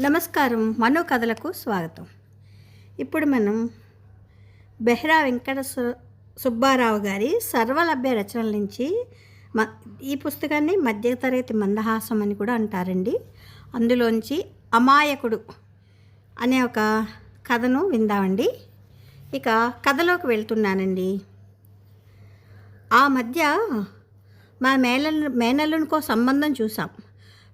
నమస్కారం మనో కథలకు స్వాగతం. ఇప్పుడు మనం బెహ్రా వెంకట సుబ్బారావు గారి సర్వలభ్య రచనల నుంచి మ ఈ పుస్తకాన్ని మధ్యతరగతి మందహాసం అని కూడా అంటారండి. అందులోంచి అమాయకుడు అనే ఒక కథను విందామండి. ఇక కథలోకి వెళ్తున్నానండి. ఆ మధ్య మా మేనల్ మేనల్లునికో సంబంధం చూసాం.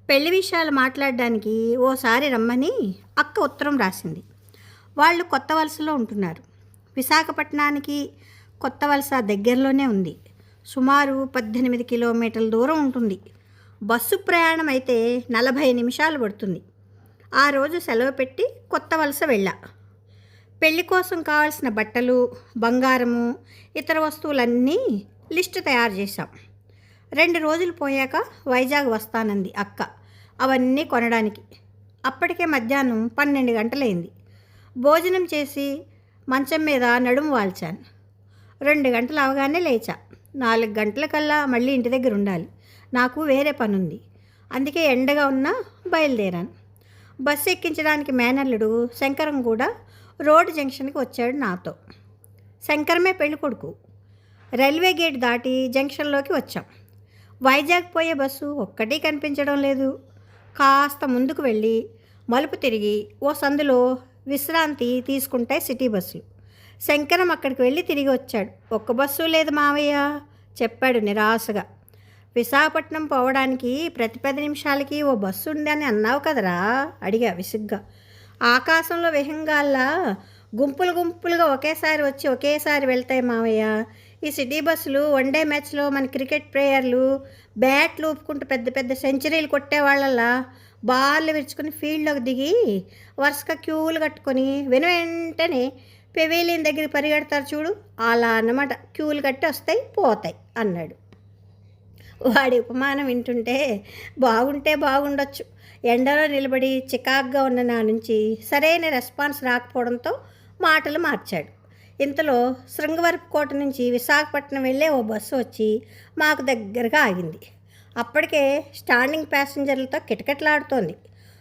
పెళ్ళి విషయాలు మాట్లాడడానికి ఓసారి రమ్మని అక్క ఉత్తరం రాసింది. వాళ్ళు కొత్త వలసలో ఉంటున్నారు. విశాఖపట్నానికి కొత్త వలస దగ్గరలోనే ఉంది. సుమారు పద్దెనిమిది కిలోమీటర్ల దూరం ఉంటుంది. బస్సు ప్రయాణం అయితే నలభై నిమిషాలు పడుతుంది. ఆ రోజు సెలవు పెట్టి కొత్త వలస వెళ్ళా. పెళ్ళి కోసం కావాల్సిన బట్టలు బంగారము ఇతర వస్తువులన్నీ లిస్టు తయారు చేశాం. రెండు రోజులు పోయాక వైజాగ్ వస్తానంది అక్క. అవన్నీ కొనడానికి. అప్పటికే మధ్యాహ్నం పన్నెండు గంటలైంది. భోజనం చేసి మంచం మీద నడుము వాల్చాను. రెండు గంటలు అవగానే లేచా. నాలుగు గంటలకల్లా మళ్ళీ ఇంటి దగ్గర ఉండాలి. నాకు వేరే పని ఉంది అందుకే ఎండగా ఉన్నా బయలుదేరాను. బస్సు ఎక్కించడానికి మేనల్లుడు శంకరం కూడా రోడ్ జంక్షన్కి వచ్చాడు నాతో. శంకరమే పెళ్ళికొడుకు. రైల్వే గేట్ దాటి జంక్షన్లోకి వచ్చాం. వైజాగ్ పోయే బస్సు ఒక్కటి కనిపించడం లేదు. కాస్త ముందుకు వెళ్ళి మలుపు తిరిగి ఓ సందులో విశ్రాంతి తీసుకుంటాయి సిటీ బస్సులు. శంకరం అక్కడికి వెళ్ళి తిరిగి వచ్చాడు. ఒక్క బస్సు లేదు మావయ్య చెప్పాడు నిరాశగా. విశాఖపట్నం పోవడానికి ప్రతి పది నిమిషాలకి ఓ బస్సు ఉందని అన్నావు కదరా? అడిగా విసుగ్గా. ఆకాశంలో విహంగాల్లా గుంపులు గుంపులుగా ఒకేసారి వచ్చి ఒకేసారి వెళ్తాయి మావయ్య. ఈ సిటీ బస్సులు వన్డే మ్యాచ్లో మన క్రికెట్ ప్లేయర్లు బ్యాట్లు ఊపుకుంటూ పెద్ద పెద్ద సెంచరీలు కొట్టే వాళ్ళల్లా బాల్ విరుచుకుని ఫీల్డ్లోకి దిగి వరుసగా క్యూలు కట్టుకొని వెను వెంటనే పెవేలియన్ దగ్గర పరిగెడతారు చూడు. అలా అన్నమాట. క్యూలు కట్టి వస్తాయి పోతాయి అన్నాడు. వాడి ఉపమానం వింటుంటే బాగుంటే బాగుండొచ్చు. ఎండలో నిలబడి చికాగ్గా ఉన్న నా నుంచి సరైన రెస్పాన్స్ రాకపోవడంతో మాటలు మార్చాడు. ఇంతలో శృంగవరపుకోట నుంచి విశాఖపట్నం వెళ్ళే ఓ బస్సు వచ్చి మాకు దగ్గరగా ఆగింది. అప్పటికే స్టాండింగ్ ప్యాసింజర్లతో కిటకిటలాడుతోంది.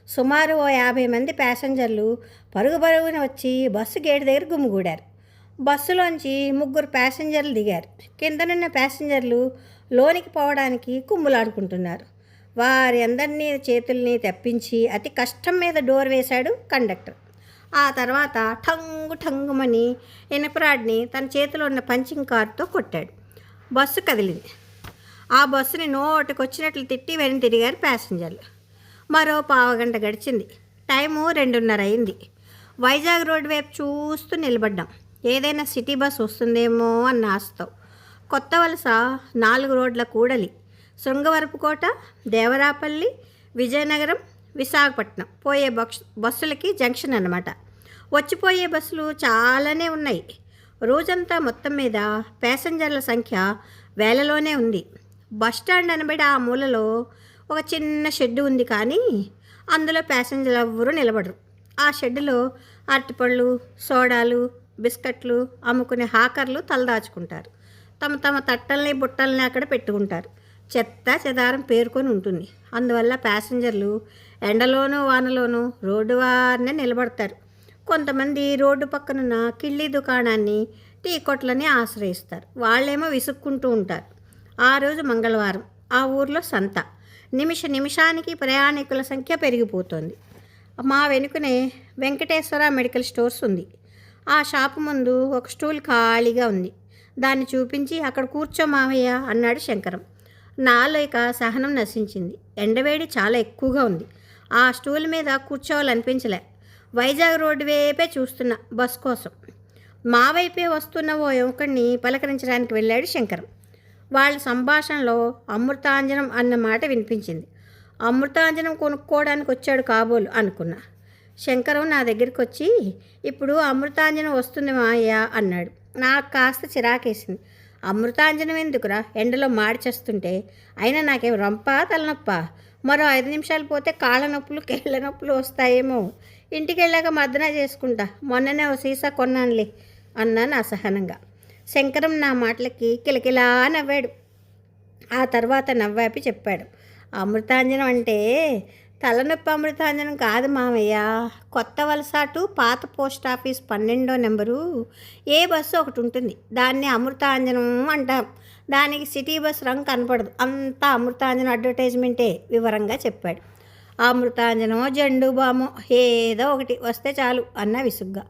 సుమారు ఓ యాభై మంది ప్యాసింజర్లు పరుగు పరుగున వచ్చి బస్సు గేటు దగ్గర గుమ్మిగూడారు బస్సులోంచి ముగ్గురు ప్యాసింజర్లు దిగారు. కిందనున్న ప్యాసింజర్లు లోనికి పోవడానికి కుమ్ములాడుకుంటున్నారు. వారి అందరినీ చేతుల్ని తెప్పించి అతి కష్టం మీద డోర్ వేశాడు కండక్టర్. ఆ తర్వాత ఠంగు ఠంగుమని ఇనపరాడ్ని తన చేతిలో ఉన్న పంచింగ్ కార్తో కొట్టాడు. బస్సు కదిలింది. ఆ బస్సుని నోటికొచ్చినట్లు తిట్టి వెను తిరిగారు ప్యాసింజర్లు. మరో పావుగంట గడిచింది. టైము రెండున్నర అయింది వైజాగ్ రోడ్ వైపు చూస్తూ నిలబడ్డాం. ఏదైనా సిటీ బస్ వస్తుందేమో అన్న ఆశతో. కొత్త వలస నాలుగు రోడ్ల కూడలి. శృంగవరపుకోట దేవరాపల్లి విజయనగరం విశాఖపట్నం పోయే బక్స్ బస్సులకి జంక్షన్ అన్నమాట. వచ్చిపోయే బస్సులు చాలానే ఉన్నాయి. రోజంతా మొత్తం మీద ప్యాసింజర్ల సంఖ్య వేలలోనే ఉంది. బస్ స్టాండ్ అనబడి ఆ మూలలో ఒక చిన్న షెడ్ ఉంది కానీ అందులో ప్యాసింజర్లు ఎవ్వరూ నిలబడరు. ఆ షెడ్డులో అరటిపళ్ళు సోడాలు బిస్కెట్లు అమ్ముకునే హాకర్లు తలదాచుకుంటారు. తమ తమ తట్టల్ని బుట్టల్ని అక్కడ పెట్టుకుంటారు. చెత్త చెదారం పేర్కొని ఉంటుంది. అందువల్ల ప్యాసింజర్లు ఎండలోనూ వానలోనూ రోడ్డు వారినే నిలబడతారు. కొంతమంది రోడ్డు పక్కనున్న కిళ్ళీ దుకాణాన్ని టీ కొట్లని ఆశ్రయిస్తారు. వాళ్ళేమో విసుక్కుంటూ ఉంటారు. ఆ రోజు మంగళవారం ఆ ఊర్లో సంత. నిమిష నిమిషానికి ప్రయాణికుల సంఖ్య పెరిగిపోతుంది. మా వెనుకనే వెంకటేశ్వర మెడికల్ స్టోర్స్ ఉంది. ఆ షాపు ముందు ఒక స్టూల్ ఖాళీగా ఉంది. దాన్ని చూపించి అక్కడ కూర్చో మావయ్య అన్నాడు శంకరం. నాలో సహనం నశించింది. ఎండవేడి చాలా ఎక్కువగా ఉంది. ఆ స్టూల్ మీద కూర్చోవాలనిపించలే. వైజాగ్ రోడ్డు వైపే చూస్తున్నా బస్ కోసం. మా వైపే వస్తున్న ఓ యువకుడిని పలకరించడానికి వెళ్ళాడు శంకరం. వాళ్ళ సంభాషణలో అమృతాంజనం అన్న మాట వినిపించింది. అమృతాంజనం కొనుక్కోవడానికి వచ్చాడు కాబోలు అనుకున్నా. శంకరం నా దగ్గరికి వచ్చి ఇప్పుడు అమృతాంజనం వస్తుంది మాయ్య అన్నాడు. నాకు కాస్త చిరాకేసింది. అమృతాంజనం ఎందుకురా? ఎండలో మాడిచేస్తుంటే అయినా నాకేం రంప తలనొప్ప? మరో ఐదు నిమిషాలు పోతే కాళ్ళ నొప్పులు కేళ్ళ నొప్పులు వస్తాయేమో. ఇంటికి వెళ్ళాక మద్దన చేసుకుంటా. మొన్ననే ఓ సీసా కొన్నానులే అన్నాను అసహనంగా శంకరం నా మాటలకి కిలకిలా నవ్వాడు. ఆ తర్వాత నవ్వాపి చెప్పాడు. అమృతాంజనం అంటే తలనొప్పి అమృతాంజనం కాదు మామయ్య కొత్త వలసాటు పాత పోస్ట్ ఆఫీస్ పన్నెండో నెంబరు. ఏ బస్సు ఒకటి ఉంటుంది. దాన్ని అమృతాంజనం అంటాం. దానికి సిటీ బస్ రంగు కనపడదు. అంతా అమృతాంజనం అడ్వర్టైజ్మెంటే వివరంగా చెప్పాడు. అమృతాంజనమో జెండు బామో ఏదో ఒకటి వస్తే చాలు అన్న విసుగ్గా.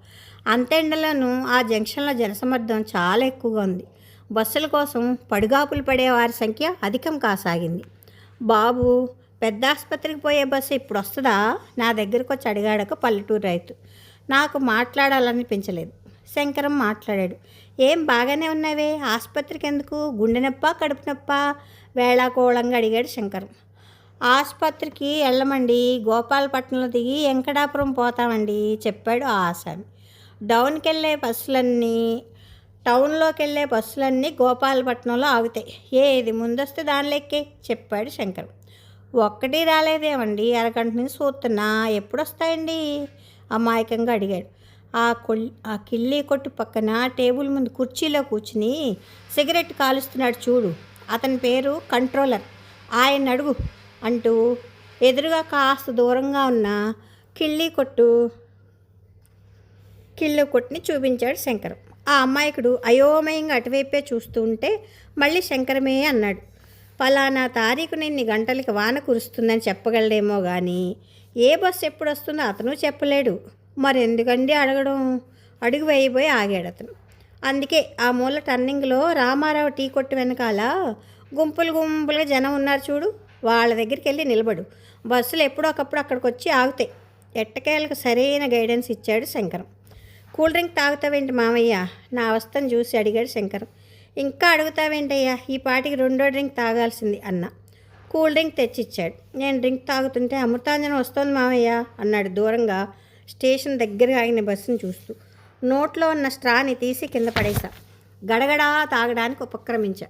అంతెండలోనూ ఆ జంక్షన్లో జనసమర్థం చాలా ఎక్కువగా ఉంది. బస్సుల కోసం పడుగాపులు పడే వారి సంఖ్య అధికం కాసాగింది. బాబు పెద్ద ఆసుపత్రికి పోయే బస్సు ఇప్పుడు వస్తుందా నా దగ్గరకు వచ్చి అడిగాడక పల్లెటూరు రైతు. నాకు మాట్లాడాలనిపించలేదు. శంకరం మాట్లాడాడు. ఏం బాగానే ఉన్నావే? ఆసుపత్రికి ఎందుకు గుండె నొప్ప కడుపు నొప్ప? వేళాకోళంగా అడిగాడు శంకరం. ఆసుపత్రికి వెళ్ళమండి గోపాలపట్నంలో దిగి వెంకటాపురం పోతామండి చెప్పాడు ఆ ఆసామి డౌన్కి వెళ్ళే బస్సులన్నీ టౌన్లోకి వెళ్ళే బస్సులన్నీ గోపాలపట్నంలో ఆగుతాయి. ఏది ముందొస్తే దానిలో ఎక్కే చెప్పాడు శంకరం. ఒక్కటి రాలేదేమండి. అరగంట నుంచి చూస్తున్నా. ఎప్పుడు వస్తాయండి అమాయకంగా అడిగాడు. ఆ కొల్ ఆ కిళ్ళీ కొట్టు పక్కన టేబుల్ ముందు కుర్చీలో కూర్చుని సిగరెట్ కాలుస్తున్నాడు చూడు. అతని పేరు కంట్రోలర్. ఆయన అడుగు అంటూ ఎదురుగా కాస్త దూరంగా ఉన్న కిళ్ళీ కొట్టు కిళ్ళు కొట్టుని చూపించాడు శంకరం. ఆ అమాయకుడు అయోమయంగా అటువైపే చూస్తూ ఉంటే మళ్ళీ శంకరమే అన్నాడు. పలానా తారీఖు నిన్ని గంటలకి వాన కురుస్తుందని చెప్పగలడేమో కానీ ఏ బస్సు ఎప్పుడు వస్తుందో అతను చెప్పలేడు. మరి ఎందుకండి అడగడం? అడుగు వేయబోయి ఆగాడు అతను. అందుకే ఆ మూల టర్నింగ్లో రామారావు టీ కొట్టు వెనకాల గుంపులు గుంపులుగా జనం ఉన్నారు చూడు. వాళ్ళ దగ్గరికి వెళ్ళి నిలబడు. బస్సులు ఎప్పుడొకప్పుడు అక్కడికి వచ్చి ఆగుతాయి. ఎట్టకేలకు సరైన గైడెన్స్ ఇచ్చాడు శంకరం. కూల్ డ్రింక్ తాగుతావేంటి మామయ్య? నా అవస్థను చూసి అడిగాడు శంకరం. ఇంకా అడుగుతావేంటయ్యా? ఈ పాటికి రెండో డ్రింక్ తాగాల్సింది అన్న. కూల్ డ్రింక్ తెచ్చిచ్చాడు. నేను డ్రింక్ తాగుతుంటే అమృతాంజనం వస్తోంది మామయ్య అన్నాడు దూరంగా స్టేషన్ దగ్గర ఆగిన బస్సును చూస్తూ. నోట్లో ఉన్న స్ట్రాని తీసి కింద పడేశా. గడగడా తాగడానికి ఉపక్రమించా.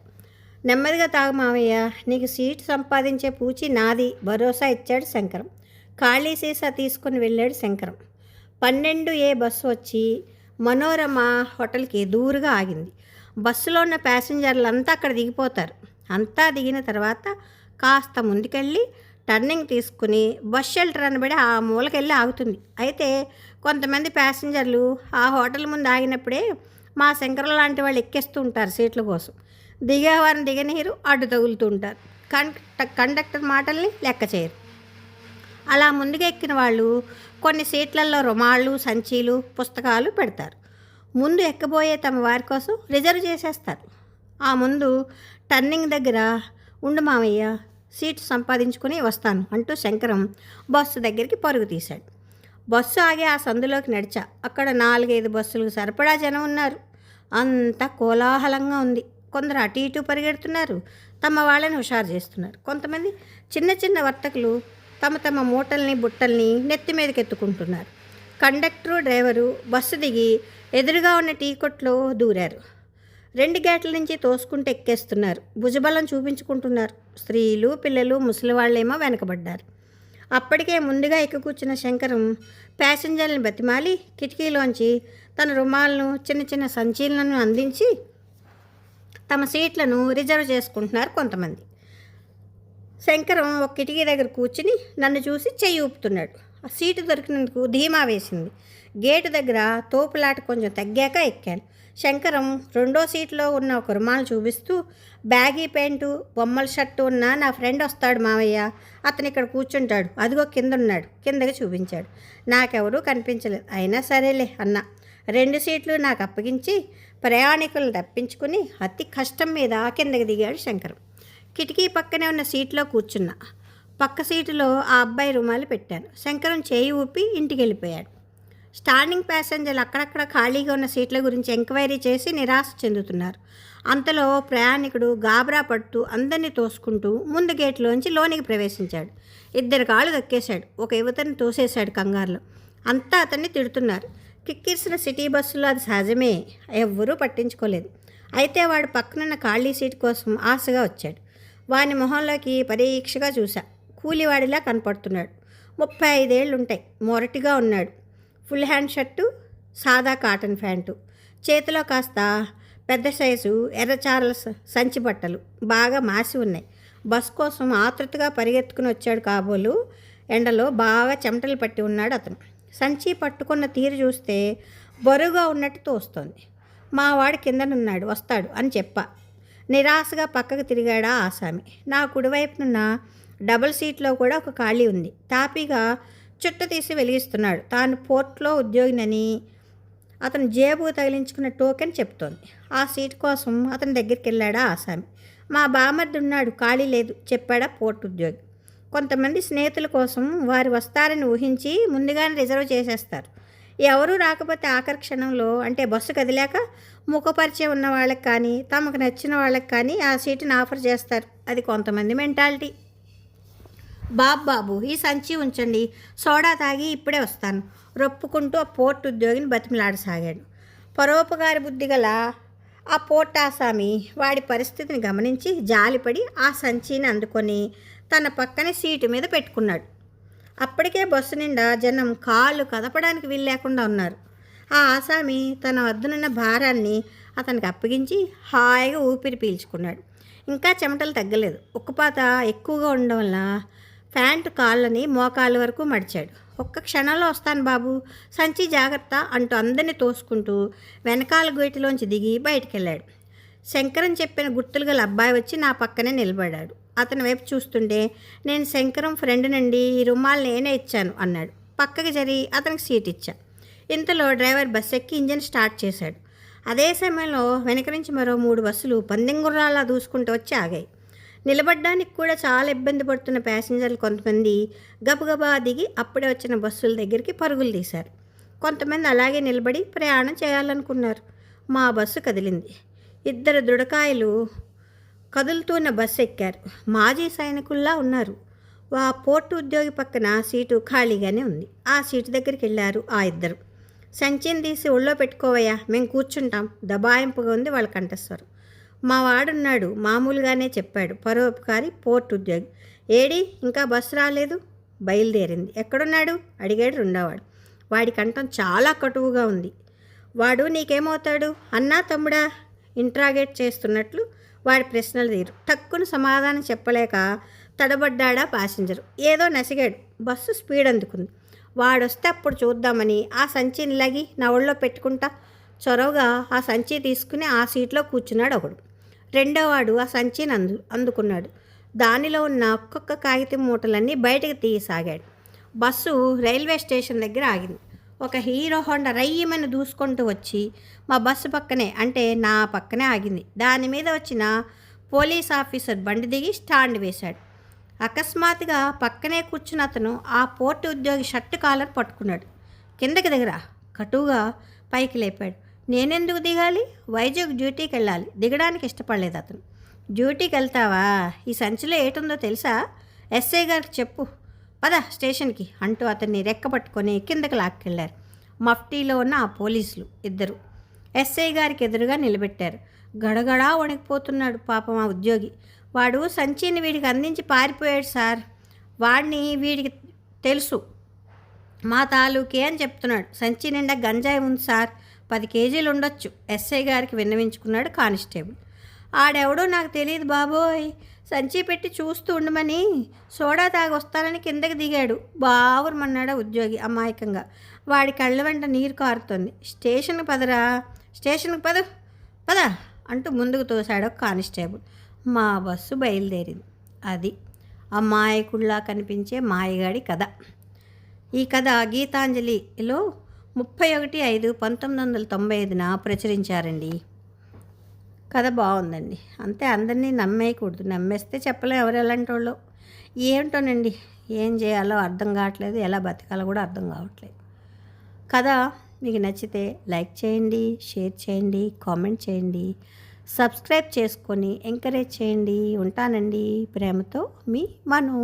నెమ్మదిగా తాగు మామయ్య నీకు సీట్ సంపాదించే పూచి నాది. భరోసా ఇచ్చాడు శంకరం. ఖాళీ సీసా తీసుకుని వెళ్ళాడు శంకరం. పన్నెండు ఏ బస్సు వచ్చి మనోరమ హోటల్కి దూరుగా ఆగింది. బస్సులో ఉన్న ప్యాసింజర్లు అంతా అక్కడ దిగిపోతారు. అంతా దిగిన తర్వాత కాస్త ముందుకెళ్ళి టర్నింగ్ తీసుకుని బస్ షెల్టర్ అనబడి ఆ మూలకెళ్ళి ఆగుతుంది. అయితే కొంతమంది ప్యాసింజర్లు ఆ హోటల్ ముందు ఆగినప్పుడే మా శంకరం లాంటి వాళ్ళు ఎక్కేస్తూ ఉంటారు సీట్ల కోసం. దిగేవారిని దిగనీరు అడ్డు తగులుతూ ఉంటారు. కండక్టర్ మాటల్ని లెక్క చేయరు. అలా ముందుగా ఎక్కిన వాళ్ళు కొన్ని సీట్లలో రుమాళ్ళు సంచీలు పుస్తకాలు పెడతారు. ముందు ఎక్కబోయే తమ వారి కోసం రిజర్వ్ చేసేస్తారు. ఆ ముందు టర్నింగ్ దగ్గర ఉండు మామయ్య సీట్ సంపాదించుకుని వస్తాను అంటూ శంకరం బస్సు దగ్గరికి పరుగు తీశాడు. బస్సు ఆగి ఆ సందులోకి నడిచా. అక్కడ నాలుగైదు బస్సులకు సరిపడా జనం ఉన్నారు. అంత కోలాహలంగా ఉంది. కొందరు అటు ఇటు పరిగెడుతున్నారు. తమ వాళ్ళని హుషారు చేస్తున్నారు. కొంతమంది చిన్న చిన్న వర్తకులు తమ తమ మూటల్ని బుట్టల్ని నెత్తి మీదకి ఎత్తుకుంటున్నారు కండక్టరు డ్రైవరు బస్సు దిగి ఎదురుగా ఉన్న టీ కొట్లో దూరారు. రెండు గేట్ల నుంచి తోసుకుంటూ ఎక్కేస్తున్నారు. భుజబలం చూపించుకుంటున్నారు. స్త్రీలు పిల్లలు ముసలి వాళ్ళేమో వెనకబడ్డారు. అప్పటికే ముందుగా ఎక్కి కూర్చున్న శంకరం ప్యాసింజర్ని బతిమాలి కిటికీలోంచి తన రుమాలను చిన్న చిన్న సంచీలను అందించి తమ సీట్లను రిజర్వ్ చేసుకుంటున్నారు కొంతమంది. శంకరం ఒక కిటికీ దగ్గర కూర్చుని నన్ను చూసి చెయ్యి ఊపుతున్నాడు. సీటు దొరికినందుకు ధీమా వేసింది. గేటు దగ్గర తోపులాట కొంచెం తగ్గాక ఎక్కాను. శంకరం రెండో సీట్లో ఉన్న ఒక రుమాలు చూపిస్తూ బ్యాగీ ప్యాంటు బొమ్మల షర్టు ఉన్న నా ఫ్రెండ్ వస్తాడు మావయ్య. అతను ఇక్కడ కూర్చుంటాడు. అదిగో కింద ఉన్నాడు కిందకి చూపించాడు. నాకెవరూ కనిపించలేదు. అయినా సరేలే అన్న. రెండు సీట్లు నాకు అప్పగించి ప్రయాణికులను తప్పించుకుని అతి కష్టం మీద కిందకి దిగాడు శంకరం. కిటికీ పక్కనే ఉన్న సీట్లో కూర్చున్నా. పక్క సీటులో ఆ అబ్బాయి రుమాలు పెట్టాను శంకరం చేయి ఊపి ఇంటికి వెళ్ళిపోయాడు స్టాండింగ్ ప్యాసింజర్లు అక్కడక్కడ ఖాళీగా ఉన్న సీట్ల గురించి ఎంక్వైరీ చేసి నిరాశ చెందుతున్నారు. అంతలో ప్రయాణికుడు గాబరా పడుతూ అందరినీ తోసుకుంటూ ముందు గేట్లోంచి లోనికి ప్రవేశించాడు. ఇద్దరు కాళ్ళు దక్కేశాడు. ఒక యువతని తోసేశాడు కంగారులో. అంతా అతన్ని తిడుతున్నారు. కిక్కిర్సిన సిటీ బస్సులో అది సహజమే. ఎవ్వరూ పట్టించుకోలేదు. అయితే వాడు పక్కనున్న ఖాళీ సీట్ కోసం ఆశగా వచ్చాడు. వాని మొహంలోకి పరీక్షగా చూశా. కూలివాడిలా కనపడుతున్నాడు. ముప్పై ఐదేళ్ళు ఉంటాయి మొరటిగా ఉన్నాడు. ఫుల్ హ్యాండ్ షర్టు సాదా కాటన్ ప్యాంటు. చేతిలో కాస్త పెద్ద సైజు ఎర్రచారల సంచి బట్టలు. బాగా మాసి ఉన్నాయి. బస్ కోసం ఆతృతగా పరిగెత్తుకుని వచ్చాడు కాబోలు. ఎండలో బాగా చెమటలు పట్టి ఉన్నాడు అతను. సంచి పట్టుకున్న తీరు చూస్తే బరువుగా ఉన్నట్టు తోస్తోంది. మావాడు కిందనున్నాడు. వస్తాడు అని చెప్పా. నిరాశగా పక్కకు తిరిగాడా ఆసామి. నా కుడివైపునున్న డబుల్ సీట్లో కూడా ఒక ఖాళీ ఉంది. తాపీగా చుట్ట తీసి వెలిగిస్తున్నాడు. తాను పోర్ట్లో ఉద్యోగినని అతను జేబు తగిలించుకున్న టోకెన్ చెప్తోంది. ఆ సీట్ కోసం అతని దగ్గరికి వెళ్ళాడా ఆసామి. మా బామర్ది ఉన్నాడు ఖాళీ లేదు చెప్పాడా పోర్ట్ ఉద్యోగి. కొంతమంది స్నేహితుల కోసం వారు వస్తారని ఊహించి ముందుగానే రిజర్వ్ చేసేస్తారు. ఎవరూ రాకపోతే ఆఖరి క్షణంలో అంటే బస్సు కదిలాక ముఖపరిచయం ఉన్న వాళ్ళకి కానీ తమకు నచ్చిన వాళ్ళకి కానీ ఆ సీటుని ఆఫర్ చేస్తారు. అది కొంతమంది మెంటాలిటీ. బాబు బాబు ఈ సంచి ఉంచండి సోడా తాగి ఇప్పుడే వస్తాను రొప్పుకుంటూ ఆ పోర్ట్ ఉద్యోగిని బతిమిలాడసాగాడు. పరోపకారి బుద్ధి గల ఆ పోర్ట్ ఆసామి వాడి పరిస్థితిని గమనించి జాలిపడి ఆ సంచిని అందుకొని తన పక్కనే సీటు మీద పెట్టుకున్నాడు. అప్పటికే బస్సు నిండా జనం కాళ్ళు కదపడానికి వీలు లేకుండా ఉన్నారు. ఆ ఆసామి తన వద్దనున్న భారాన్ని అతనికి అప్పగించి హాయిగా ఊపిరి పీల్చుకున్నాడు. ఇంకా చెమటలు తగ్గలేదు. ఉక్కుపాత ఎక్కువగా ఉండడం వల్ల ప్యాంటు కాళ్ళని మోకాళ్ళ వరకు మడిచాడు. ఒక్క క్షణంలో వస్తాను బాబు సంచి జాగ్రత్త అంటూ అందరినీ తోసుకుంటూ వెనకాల గేటులోంచి దిగి బయటికెళ్ళాడు. శంకరం చెప్పిన గుర్తులు గల అబ్బాయి వచ్చి నా పక్కనే నిలబడ్డాడు. అతని వైపు చూస్తుంటే నేను శంకరం ఫ్రెండ్ నుండి ఈ రుమాలు నేనే ఇచ్చాను అన్నాడు. పక్కకి జరిగి అతనికి సీట్ ఇచ్చా. ఇంతలో డ్రైవర్ బస్ ఎక్కి ఇంజన్ స్టార్ట్ చేశాడు. అదే సమయంలో వెనక నుంచి మరో మూడు బస్సులు పందెం గుర్రాలా దూసుకుంటూ వచ్చి ఆగాయి. నిలబడ్డానికి కూడా చాలా ఇబ్బంది పడుతున్న ప్యాసింజర్లు కొంతమంది గబగబా దిగి అప్పుడే వచ్చిన బస్సుల దగ్గరికి పరుగులు తీశారు. కొంతమంది అలాగే నిలబడి ప్రయాణం చేయాలనుకున్నారు. మా బస్సు కదిలింది. ఇద్దరు దృఢకాయలు కదులుతున్న బస్సు ఎక్కారు. మాజీ సైనికుల్లా ఉన్నారు. ఆ పోర్టు ఉద్యోగి పక్కన సీటు ఖాళీగానే ఉంది. ఆ సీటు దగ్గరికి వెళ్ళారు ఆ ఇద్దరు. సంచిని తీసి ఒళ్ళో పెట్టుకోవయ్యా మేము కూర్చుంటాం. దబాయింపుగా ఉంది వాళ్ళ కంఠస్వరం. మా వాడున్నాడు మామూలుగానే చెప్పాడు పరోపకారి పోర్ట్ ఉద్యోగి. ఏడి ఇంకా బస్సు రాలేదు? బయలుదేరింది. ఎక్కడున్నాడు? అడిగాడు రెండోవాడు. వాడి కంఠం చాలా కటువుగా ఉంది. వాడు నీకేమవుతాడు? అన్నా తమ్ముడా? ఇంట్రాగేట్ చేస్తున్నట్లు వాడి ప్రశ్నలు తీరు. టక్కును సమాధానం చెప్పలేక తడబడ్డాడా ప్యాసింజర్. ఏదో నసిగాడు. బస్సు స్పీడ్ అందుకుంది. వాడొస్తే అప్పుడు చూద్దామని ఆ సంచిని లాగి నా ఒళ్ళో పెట్టుకుంటా? చొరవగా ఆ సంచి తీసుకుని ఆ సీట్లో కూర్చున్నాడు ఒకడు. రెండోవాడు ఆ సంచిని అందు అందుకున్నాడు. దానిలో ఉన్న ఒక్కొక్క కాగితం మూటలన్నీ బయటకు తీయసాగాడు. బస్సు రైల్వే స్టేషన్ దగ్గర ఆగింది. ఒక హీరో హోండా రయ్యమని దూసుకుంటూ వచ్చి మా బస్సు పక్కనే అంటే నా పక్కనే ఆగింది. దాని మీద వచ్చిన పోలీస్ ఆఫీసర్ బండి దిగి స్టాండ్ వేశాడు. అకస్మాత్తుగా పక్కనే కూర్చున్న అతను ఆ పోర్టు ఉద్యోగి షర్టు కాలర్ పట్టుకున్నాడు. కిందకి దిగరా. కటువుగా పైకి లేపాడు. నేనెందుకు దిగాలి? వైజాగ్ డ్యూటీకి వెళ్ళాలి దిగడానికి ఇష్టపడలేదు అతను. డ్యూటీకి వెళ్తావా ఈ సంచిలో ఏటుందో తెలుసా? ఎస్ఐ గారికి చెప్పు. పద స్టేషన్కి అంటూ అతన్ని రెక్క పట్టుకొని లాక్కెళ్ళారు. మఫ్టీలో ఉన్న ఆ పోలీసులు ఇద్దరు. ఎస్ఐ గారికి ఎదురుగా నిలబెట్టారు. గడగడా వణికిపోతున్నాడు పాపం ఆ ఉద్యోగి. వాడు సంచిని వీడికి అందించి పారిపోయాడు సార్. వాడిని వీడికి తెలుసు. మా తాలూకే అని చెప్తున్నాడు. సంచి నిండా గంజాయి ఉంది సార్. పది కేజీలు ఉండొచ్చు. ఎస్ఐ గారికి విన్నవించుకున్నాడు కానిస్టేబుల్. ఆడెవడో నాకు తెలియదు బాబోయ్. సంచి పెట్టి చూస్తూ ఉండమని సోడా తాగి వస్తానని కిందకి దిగాడు. బావురమన్నాడు ఉద్యోగి అమాయకంగా. వాడి కళ్ళ వెంట నీరు కారుతోంది. స్టేషన్కి పదరా? స్టేషన్కి పద పద అంటూ ముందుకు తోశాడు ఒక కానిస్టేబుల్. మా బస్సు బయలుదేరింది. అది అమాయకుల్లా కనిపించే మాయగాడి కథ. ఈ కథ గీతాంజలిలో ముప్పై ఒకటి ఐదు పంతొమ్మిది వందల తొంభై ఐదున ప్రచురించారండి. కథ బాగుందండి. అంతే అందరినీ నమ్మేయకూడదు. నమ్మేస్తే చెప్పలేం ఎవరు ఎలాంటి వాళ్ళు ఏంటోనండి? ఏం చేయాలో అర్థం కావట్లేదు. ఎలా బతకాలో కూడా అర్థం కావట్లేదు. కథ మీకు నచ్చితే లైక్ చేయండి షేర్ చేయండి కామెంట్ చేయండి సబ్స్క్రైబ్ చేసుకొని ఎంకరేజ్ చేయండి. ఉంటానండి ప్రేమతో మీ మను.